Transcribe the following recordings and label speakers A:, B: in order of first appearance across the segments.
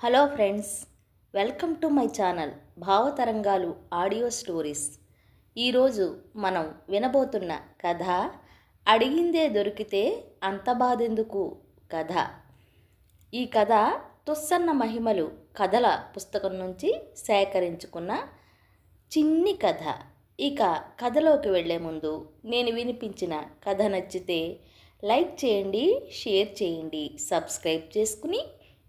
A: Hello friends welcome to my channel Bhavatarangalu audio stories. ఈరోజు మనం వినబోతున్న కథ అడిగిందే దొరికితే అంత బాధెందుకు కథ. ఈ కథ తుస్సన్న మహిమలు కథల పుస్తకం నుంచి సేకరించుకున్న చిన్ని కథ. ఇక కథలోకి వెళ్ళే ముందు నేను వినిపించిన కథ నచ్చితే లైక్ చేయండి షేర్ చేయండి సబ్స్క్రైబ్ చేసుకుని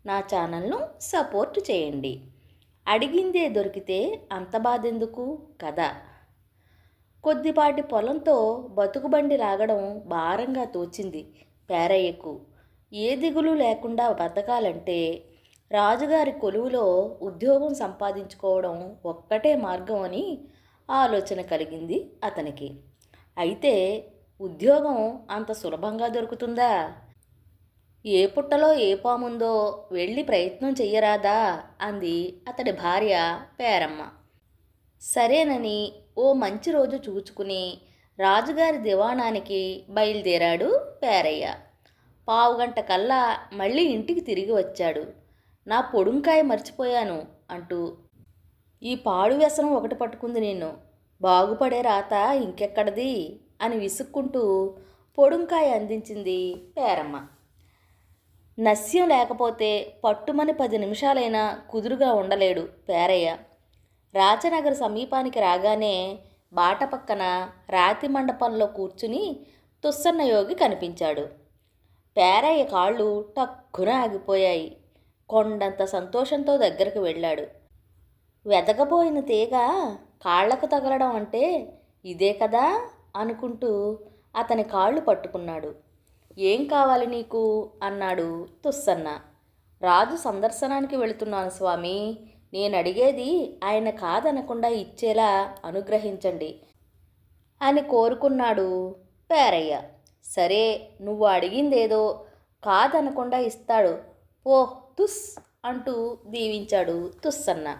A: నా ఛానల్ను సపోర్ట్ చేయండి. అడిగిందే దొరికితే అంత బాధెందుకు? కథ. కొద్దిపాటి పొలంతో బతుకుబండి లాగడం భారంగా తోచింది పేరయ్యకు. ఏ దిగులు లేకుండా బతకాలంటే రాజుగారి కొలువులో ఉద్యోగం సంపాదించుకోవడం ఒక్కటే మార్గం అని ఆలోచన కలిగింది అతనికి. అయితే ఉద్యోగం అంత సులభంగా దొరుకుతుందా? ఏ పుట్టలో ఏ పాముందో వెళ్ళి ప్రయత్నం చెయ్యరాదా? అంది అతడి భార్య పేరమ్మ. సరేనని ఓ మంచి రోజు చూచుకుని రాజుగారి దివాణానికి బయలుదేరాడు పేరయ్య. పావుగంట కల్లా మళ్ళీ ఇంటికి తిరిగి వచ్చాడు. నా పొడుంకాయ మర్చిపోయాను అంటూ ఈ పాడు వ్యసనం ఒకటి పట్టుకుంది నేను బాగుపడే రాత ఇంకెక్కడది? అని విసుక్కుంటూ పొడుంకాయ అందించింది పేరమ్మ. నస్యం లేకపోతే పట్టుమని పది నిమిషాలైనా కుదురుగా ఉండలేడు పేరయ్య. రాచనగర్ సమీపానికి రాగానే బాట పక్కన రాతి మండపంలో కూర్చుని తుస్సన్న యోగి కనిపించాడు. పేరయ్య కాళ్ళు టక్కున ఆగిపోయాయి. కొండంత సంతోషంతో దగ్గరకు వెళ్ళాడు. వెదగబోయిన తీగ కాళ్ళకు తగలడం అంటే ఇదే కదా అనుకుంటూ అతని కాళ్ళు పట్టుకున్నాడు. ఏం కావాలి నీకు? అన్నాడు తుస్సన్న. రాజు సందర్శనానికి వెళుతున్నాను స్వామి. నేను అడిగేది ఆయన కాదనకుండా ఇచ్చేలా అనుగ్రహించండి అని కోరుకున్నాడు పేరయ్య. సరే నువ్వు అడిగిందేదో కాదనకుండా ఇస్తాడు. ఓ తుస్ అంటూ దీవించాడు తుస్సన్న.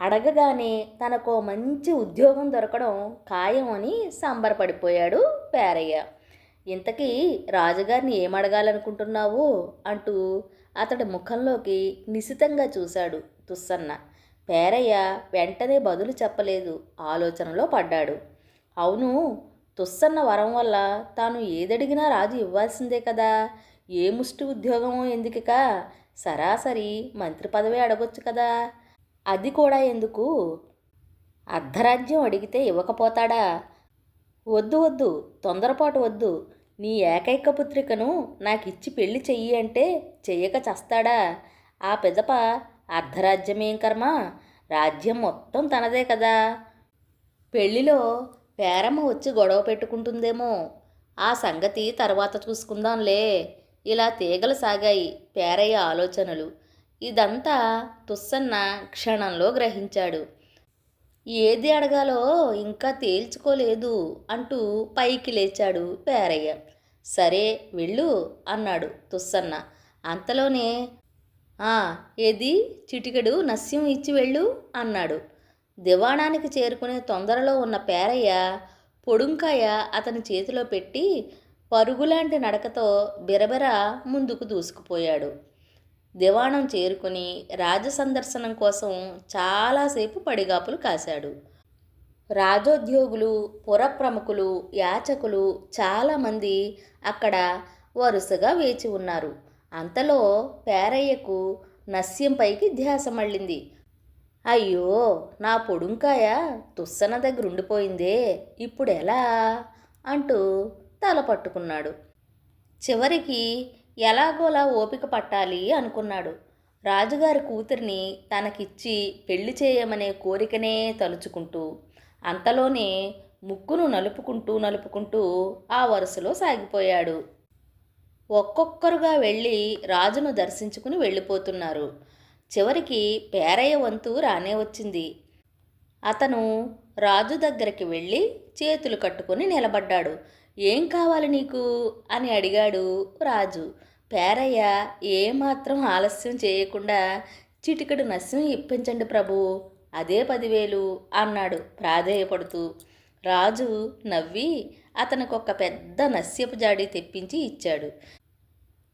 A: అడగగానే తనకో మంచి ఉద్యోగం దొరకడం ఖాయం అని సంబరపడిపోయాడు పేరయ్య. ఇంతకీ రాజుగారిని ఏమడగాలనుకుంటున్నావు? అంటూ అతడి ముఖంలోకి నిశితంగా చూశాడు తుస్సన్న. పేరయ్య వెంటనే బదులు చెప్పలేదు ఆలోచనలో పడ్డాడు. అవును తుస్సన్న వరం వల్ల తాను ఏదడిగినా రాజు ఇవ్వాల్సిందే కదా? ఏ ముష్టి ఉద్యోగమో ఎందుకిక? సరాసరి మంత్రి పదవి అడగొచ్చు కదా? అది కూడా ఎందుకు? అర్ధరాజ్యం అడిగితే ఇవ్వకపోతాడా? వద్దు వద్దు తొందరపాటు వద్దు. నీ ఏకైక పుత్రికను నాకిచ్చి పెళ్ళి చెయ్యి అంటే చెయ్యక చస్తాడా? ఆ పెదప అర్ధరాజ్యమేం కర్మ? రాజ్యం మొత్తం తనదే కదా. పెళ్ళిలో పేరమ్మ వచ్చి గొడవ పెట్టుకుంటుందేమో. ఆ సంగతి తర్వాత చూసుకుందాంలే. ఇలా తీగలు సాగాయి పేరయ్య ఆలోచనలు. ఇదంతా తుస్సన్న క్షణంలో గ్రహించాడు. ఏది అడగాలో ఇంకా తేల్చుకోలేదు అంటూ పైకి లేచాడు పేరయ్య. సరే వెళ్ళు అన్నాడు తుస్సన్న. అంతలోనే ఏది? చిటికెడు నస్యం ఇచ్చి వెళ్ళు అన్నాడు. దివాణానికి చేరుకునే తొందరలో ఉన్న పేరయ్య పొడుంకాయ అతని చేతిలో పెట్టి పరుగులాంటి నడకతో బిరబిర ముందుకు దూసుకుపోయాడు. దివాణం చేరుకుని రాజసందర్శనం కోసం చాలాసేపు పడిగాపులు కాశాడు. రాజోద్యోగులు పురప్రముఖులు యాచకులు చాలామంది అక్కడ వరుసగా వేచి ఉన్నారు. అంతలో పేరయ్యకు నస్యంపైకి ధ్యాస మళ్ళింది. అయ్యో నా పొడుంకాయ తుస్సన దగ్గర ఉండిపోయిందే ఇప్పుడు ఎలా అంటూ తల పట్టుకున్నాడు. చివరికి ఎలాగోలా ఓపిక పట్టాలి అనుకున్నాడు. రాజుగారి కూతురిని తనకిచ్చి పెళ్ళి చేయమనే కోరికనే తలుచుకుంటూ అంతలోనే ముక్కును నలుపుకుంటూ నలుపుకుంటూ ఆ వరుసలో సాగిపోయాడు. ఒక్కొక్కరుగా వెళ్ళి రాజును దర్శించుకుని వెళ్ళిపోతున్నారు. చివరికి పేరయ్య వంతు రానే వచ్చింది. అతను రాజు దగ్గరికి వెళ్ళి చేతులు కట్టుకొని నిలబడ్డాడు. ఏం కావాలి నీకు? అని అడిగాడు రాజు. పేరయ్య ఏమాత్రం ఆలస్యం చేయకుండా చిటికడు నస్యం ఇప్పించండి ప్రభు. అదే పదివేలు అన్నాడు ప్రాధేయపడుతూ. రాజు నవ్వి అతనికి ఒక పెద్ద నస్యపు జాడి తెప్పించి ఇచ్చాడు.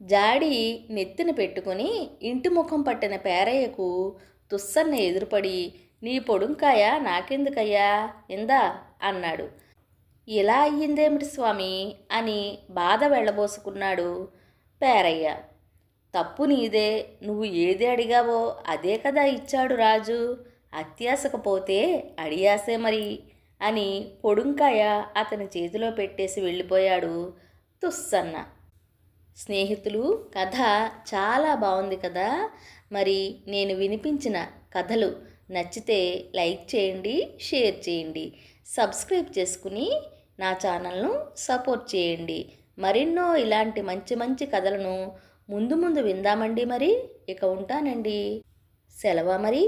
A: జాడి నెత్తిన పెట్టుకుని ఇంటి ముఖం పట్టిన పేరయ్యకు తుస్సన్న ఎదురుపడి నీ పొడుంకాయ? నాకెందుకయ్యా? ఇందా? అన్నాడు. ఇలా అయ్యిందేమిటి స్వామి? అని బాధ వెళ్ళబోసుకున్నాడు పేరయ్య. తప్పు నీదే నువ్వు ఏది అడిగావో అదే కదా ఇచ్చాడు రాజు. అత్యాసకపోతే అడియాసే మరి అని పొడుంకాయ అతని చేతిలో పెట్టేసి వెళ్ళిపోయాడు తుస్సన్న. స్నేహితులు కథ చాలా బాగుంది కదా. మరి నేను వినిపించిన కథలు నచ్చితే లైక్ చేయండి షేర్ చేయండి. సబ్స్క్రైబ్ చేసుకుని నా ఛానల్ను సపోర్ట్ చేయండి. మరెన్నో ఇలాంటి మంచి మంచి కథలను ముందు ముందు విందామండి మరి. ఇక ఉంటానండి. సెలవా మరి.